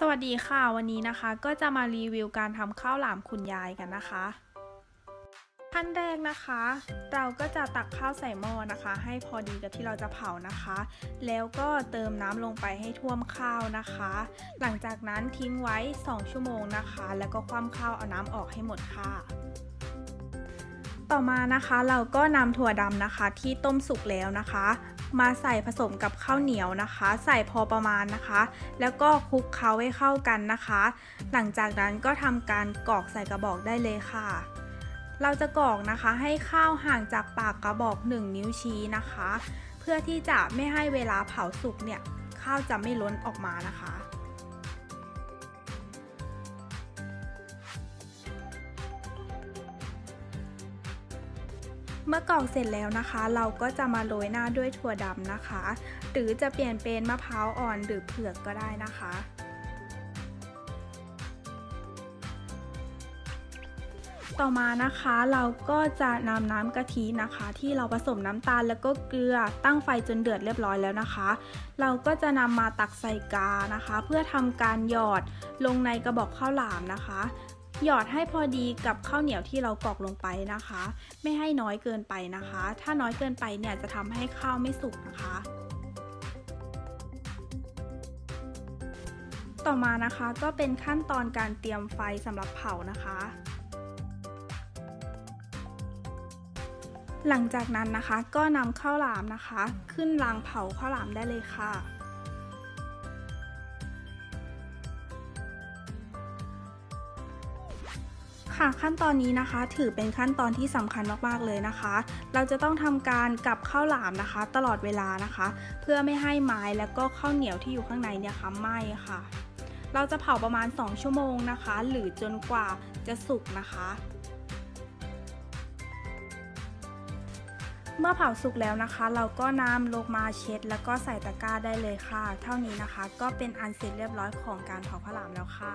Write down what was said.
สวัสดีค่ะ วันนี้นะคะก็จะมารีวิวการทำข้าวหลามคุณยายกันนะคะขั้นแรกนะคะ เราก็จะตักข้าวใส่หม้อนะคะ ให้พอดีกับที่เราจะเผานะคะ แล้วก็เติมน้ำลงไปให้ท่วมข้าวนะคะ หลังจากนั้นทิ้งไว้ 2 ชั่วโมงนะคะ แล้วก็คว่ำข้าวเอาน้ำออกให้หมดค่ะต่อมานะคะเราก็นำถั่วดำนะคะที่ต้มสุกแล้วนะคะ มาใส่ผสมกับข้าวเหนียวนะคะ ใส่พอประมาณนะคะ แล้วก็คลุกเคล้าให้เข้ากันนะคะ หลังจากนั้นก็ทำการกรอกใส่กระบอกได้เลยค่ะ เราจะกรอกนะคะให้ข้าวห่างจากปากกระบอก 1 นิ้วชี้นะคะ เพื่อที่จะไม่ให้เวลาเผาสุกเนี่ยข้าวจะไม่ล้นออกมานะคะ เมื่อกรอกเสร็จแล้วนะคะ เราก็จะมาโรยหน้าด้วยถั่วดำนะคะ หรือจะเปลี่ยนเป็นมะพร้าวอ่อนหรือเผือกก็ได้นะคะต่อมานะคะเราก็จะนำน้ำกะทินะคะ ที่เราผสมน้ำตาลแล้วก็เกลือตั้งไฟจนเดือดเรียบร้อยแล้วนะคะ เราก็จะนำมาตักใส่กานะคะ เพื่อทำการหยอดลงในกระบอกข้าวหลามนะคะ หยอดให้พอดีกับข้าวเหนียวที่เรากรอกลงไปนะคะ ไม่ให้น้อยเกินไปนะคะ ถ้าน้อยเกินไปเนี่ยจะทำให้ข้าวไม่สุกนะคะ ต่อมานะคะก็เป็นขั้นตอนการเตรียมไฟสำหรับเผานะคะหลังจากนั้นนะคะก็นำข้าวหลามนะคะ ขึ้นรางเผาข้าวหลามได้เลยค่ะ ค่ะขั้นตอนนี้นะคะ ถือเป็นขั้นตอนที่สำคัญมากๆเลยนะคะ เราจะต้องทำการกลับข้าวหลามนะคะ ตลอดเวลานะคะ เพื่อไม่ให้ไม้และก็ข้าวเหนียวที่อยู่ข้างในเนี่ยค่ะไหม้ค่ะ เราจะเผาประมาณ 2 ชั่วโมงนะคะ หรือจนกว่าจะสุกนะคะเมื่อเผาสุกแล้วนะคะ เราก็นำลงมาเช็ด แล้วก็ใส่ตะกร้าได้เลยค่ะ เท่านี้นะคะ ก็เป็นอันเสร็จเรียบร้อยของการเผาข้าวหลามแล้วค่ะ